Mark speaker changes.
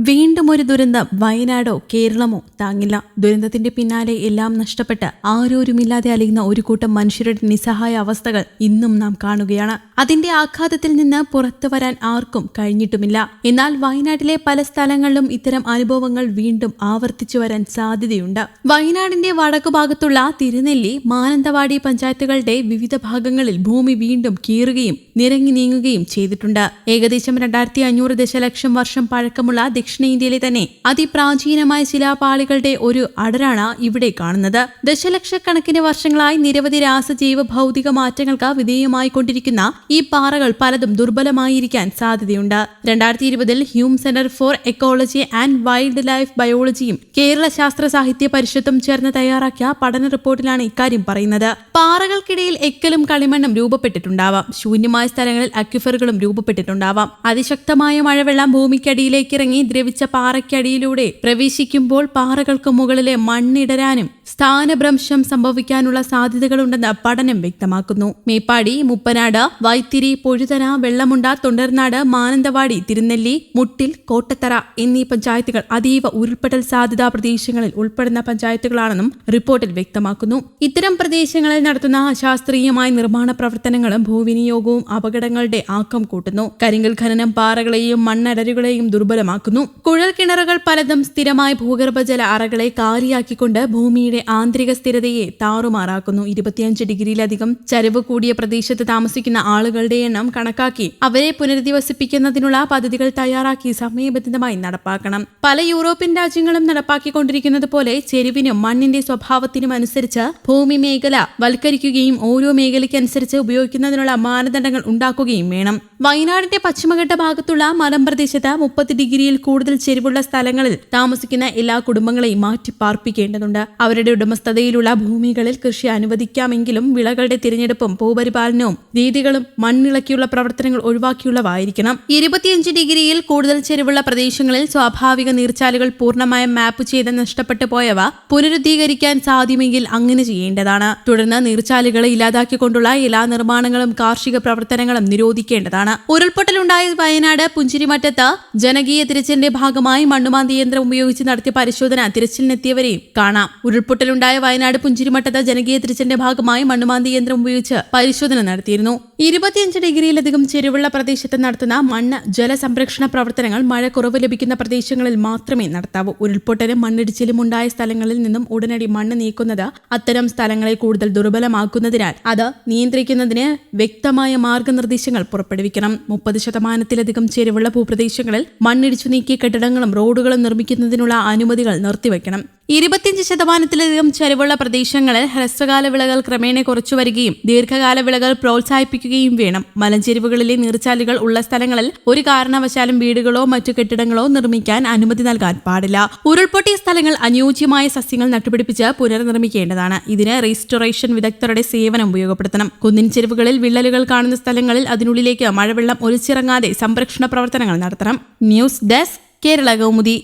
Speaker 1: വീണ്ടും ഒരു ദുരന്തം. വയനാടോ കേരളമോ താങ്ങില്ല. ദുരന്തത്തിന്റെ പിന്നാലെ എല്ലാം നഷ്ടപ്പെട്ട് ആരോരുമില്ലാതെ അലയുന്ന ഒരു കൂട്ടം മനുഷ്യരുടെ നിസ്സഹായ അവസ്ഥകൾ ഇന്നും നാം കാണുകയാണ്. അതിന്റെ ആഘാതത്തിൽ നിന്ന് പുറത്തു വരാൻ ആർക്കും കഴിഞ്ഞിട്ടുമില്ല. എന്നാൽ വയനാട്ടിലെ പല സ്ഥലങ്ങളിലും ഇത്തരം അനുഭവങ്ങൾ വീണ്ടും ആവർത്തിച്ചു വരാൻ സാധ്യതയുണ്ട്. വയനാടിന്റെ വടക്കു ഭാഗത്തുള്ള തിരുനെല്ലി മാനന്തവാടി പഞ്ചായത്തുകളുടെ വിവിധ ഭാഗങ്ങളിൽ ഭൂമി വീണ്ടും കീറുകയും നിരങ്ങി നീങ്ങുകയും ചെയ്തിട്ടുണ്ട്. ഏകദേശം രണ്ടായിരത്തി അഞ്ഞൂറ് ദശലക്ഷം വർഷം പഴക്കമുള്ള ദക്ഷിണേന്ത്യയിലെ തന്നെ അതിപ്രാചീനമായ ശിലാപാളികളുടെ ഒരു അടരാണ് ഇവിടെ കാണുന്നത്. ദശലക്ഷക്കണക്കിന് വർഷങ്ങളായി നിരവധി രാസജീവ ഭൗതിക മാറ്റങ്ങൾക്ക് വിധേയമായി കൊണ്ടിരിക്കുന്ന ഈ പാറകൾ പലതും ദുർബലമായിരിക്കാൻ സാധ്യതയുണ്ട്. രണ്ടായിരത്തി ഇരുപതിൽ Hume centre for ecology and wild life ബയോളജിയും Kerala ശാസ്ത്ര സാഹിത്യ പരിഷത്തും ചേർന്ന് തയ്യാറാക്കിയ പഠന റിപ്പോർട്ടിലാണ് ഇക്കാര്യം പറയുന്നത്. പാറകൾക്കിടയിൽ എക്കലും കളിമണ്ണും രൂപപ്പെട്ടിട്ടുണ്ടാവാം. ശൂന്യമായ സ്ഥലങ്ങളിൽ അക്യുഫറുകളും രൂപപ്പെട്ടിട്ടുണ്ടാവാം. അതിശക്തമായ മഴവെള്ളം ഭൂമിക്കടിയിലേക്ക് ഇറങ്ങി ദ്രവിച്ച പാറയ്ക്കടിയിലൂടെ പ്രവേശിക്കുമ്പോൾ പാറകൾക്ക് മുകളിലെ മണ്ണിടരാനും സ്ഥാനഭ്രംശം സംഭവിക്കാനുള്ള സാധ്യതകളുണ്ടെന്ന് പഠനം വ്യക്തമാക്കുന്നു. മേപ്പാടി മുപ്പനാട് വൈത്തിരി പൊഴുതന വെള്ളമുണ്ട തൊണ്ടർനാട് മാനന്തവാടി തിരുനെല്ലി മുട്ടിൽ കോട്ടത്തറ എന്നീ പഞ്ചായത്തുകൾ അതീവ ഉരുൾപൊട്ടൽ സാധ്യതാ പ്രദേശങ്ങളിൽ ഉൾപ്പെടുന്ന പഞ്ചായത്തുകളാണെന്നും റിപ്പോർട്ടിൽ വ്യക്തമാക്കുന്നു. ഇത്തരം പ്രദേശങ്ങളിൽ നടത്തുന്ന അശാസ്ത്രീയമായ നിർമ്മാണ പ്രവർത്തനങ്ങളും ഭൂവിനിയോഗവും അപകടങ്ങളുടെ ആക്കം കൂട്ടുന്നു. കരിങ്കൽ ഖനനം പാറകളെയും മണ്ണടരുകളെയും ദുർബലമാക്കുന്നു. കുഴൽ കിണറുകൾ പലതും സ്ഥിരമായ ഭൂഗർഭജല അറകളെ കാലിയാക്കിക്കൊണ്ട് ഭൂമിയുടെ ആന്തരിക സ്ഥിരതയെ താറുമാറാക്കുന്നു. ഇരുപത്തിയഞ്ച് ഡിഗ്രിയിലധികം ചരിവ് കൂടിയ പ്രദേശത്ത് താമസിക്കുന്ന ആളുകളുടെ എണ്ണം കണക്കാക്കി അവരെ പുനരധിവസിപ്പിക്കുന്നതിനുള്ള പദ്ധതികൾ തയ്യാറാക്കി സമയബന്ധിതമായി നടപ്പാക്കണം. പല യൂറോപ്യൻ രാജ്യങ്ങളും നടപ്പാക്കിക്കൊണ്ടിരിക്കുന്നത് പോലെ ചെരുവിനും മണ്ണിന്റെ സ്വഭാവത്തിനും അനുസരിച്ച് ഭൂമി മേഖല വൽക്കരിക്കുകയും ഓരോ മേഖലയ്ക്കനുസരിച്ച് ഉപയോഗിക്കുന്നതിനുള്ള മാനദണ്ഡങ്ങൾ ഉണ്ടാക്കുകയും വേണം. വയനാടിന്റെ പശ്ചിമഘട്ട ഭാഗത്തുള്ള മലമ്പ്രദേശത്ത് മുപ്പത് ഡിഗ്രിയിൽ കൂടുതൽ ചെരിവുള്ള സ്ഥലങ്ങളിൽ താമസിക്കുന്ന എല്ലാ കുടുംബങ്ങളെയും മാറ്റി പാർപ്പിക്കേണ്ടതുണ്ട് അവരുടെ ഉടമസ്ഥതയിലുള്ള ഭൂമികളിൽ കൃഷി അനുവദിക്കാമെങ്കിലും വിളകളുടെ തിരഞ്ഞെടുപ്പും ഭൂപരിപാലനവും രീതികളും മണ്ണിളക്കിയുള്ള പ്രവർത്തനങ്ങൾ ഒഴിവാക്കിയുള്ളവായിരിക്കണം ഇരുപത്തിയഞ്ച് ഡിഗ്രിയിൽ കൂടുതൽ ചെരിവുള്ള പ്രദേശങ്ങളിൽ സ്വാഭാവിക നീർച്ചാലുകൾ പൂർണമായും മാപ്പ് ചെയ്ത് നഷ്ടപ്പെട്ടു പോയവ പുനരുദ്ധീകരിക്കാൻ സാധ്യമെങ്കിൽ അങ്ങനെ ചെയ്യേണ്ടതാണ്. തുടർന്ന് നീർച്ചാലുകളെ ഇല്ലാതാക്കിക്കൊണ്ടുള്ള എല്ലാ നിർമ്മാണങ്ങളും കാർഷിക പ്രവർത്തനങ്ങളും നിരോധിക്കേണ്ടതാണ്. ഉരുൾപൊട്ടലുണ്ടായ വയനാട് പുഞ്ചിരിമറ്റത്ത് ജനകീയ തിരച്ചിലിന്റെ ഭാഗമായി മണ്ണുമാന്തി യന്ത്രം ഉപയോഗിച്ച് നടത്തിയ പരിശോധന തിരച്ചിലിനെത്തിയവരെയും കാണാം. ഉരുൾപൊട്ടലുണ്ടായ വയനാട് പുഞ്ചിരിമട്ടത്ത് ജനകീയ തിരിച്ചന്റെ ഭാഗമായി മണ്ണുമാന്തി യന്ത്രം ഉപയോഗിച്ച് പരിശോധന നടത്തിയിരുന്നു. ഇരുപത്തിയഞ്ച് ഡിഗ്രിയിലധികം ചെരുവുള്ള പ്രദേശത്ത് നടത്തുന്ന മണ്ണ് ജലസംരക്ഷണ പ്രവർത്തനങ്ങൾ മഴ കുറവ് ലഭിക്കുന്ന പ്രദേശങ്ങളിൽ മാത്രമേ നടത്താവൂ. ഉരുൾപൊട്ടലും മണ്ണിടിച്ചിലും ഉണ്ടായ സ്ഥലങ്ങളിൽ നിന്നും ഉടനടി മണ്ണ് നീക്കുന്നത് അത്തരം സ്ഥലങ്ങളെ കൂടുതൽ ദുർബലമാക്കുന്നതിനാൽ അത് നിയന്ത്രിക്കുന്നതിന് വ്യക്തമായ മാർഗനിർദ്ദേശങ്ങൾ പുറപ്പെടുവിക്കണം. മുപ്പത് ശതമാനത്തിലധികം ചെരുവുള്ള ഭൂപ്രദേശങ്ങളിൽ മണ്ണിടിച്ചു നീക്കിയ കെട്ടിടങ്ങളും റോഡുകളും നിർമ്മിക്കുന്നതിനുള്ള അനുമതികൾ നിർത്തിവെക്കണം. ഇരുപത്തിയഞ്ച് ശതമാനത്തിലധികം ചരിവുള്ള പ്രദേശങ്ങളിൽ ഹ്രസ്വകാല വിളകൾ ക്രമേണ കുറച്ചു വരികയും ദീർഘകാല വിളകൾ പ്രോത്സാഹിപ്പിക്കുകയും വേണം. മലഞ്ചെരിവുകളിലെ നീർച്ചാലുകൾ ഉള്ള സ്ഥലങ്ങളിൽ ഒരു കാരണവശാലും വീടുകളോ മറ്റു കെട്ടിടങ്ങളോ നിർമ്മിക്കാൻ അനുമതി നൽകാൻ പാടില്ല. ഉരുൾപൊട്ടിയ സ്ഥലങ്ങൾ അനുയോജ്യമായ സസ്യങ്ങൾ നട്ടുപിടിപ്പിച്ച് പുനർനിർമ്മിക്കേണ്ടതാണ്. ഇതിന് റീസ്റ്റോറേഷൻ വിദഗ്ധരുടെ സേവനം ഉപയോഗപ്പെടുത്തണം. കുന്നിൻ ചെരുവുകളിൽ വിള്ളലുകൾ കാണുന്ന സ്ഥലങ്ങളിൽ അതിനുള്ളിലേക്ക് മഴവെള്ളം ഒലിച്ചിറങ്ങാതെ സംരക്ഷണ പ്രവർത്തനങ്ങൾ നടത്തണം. News desk Kerala Kaumudi.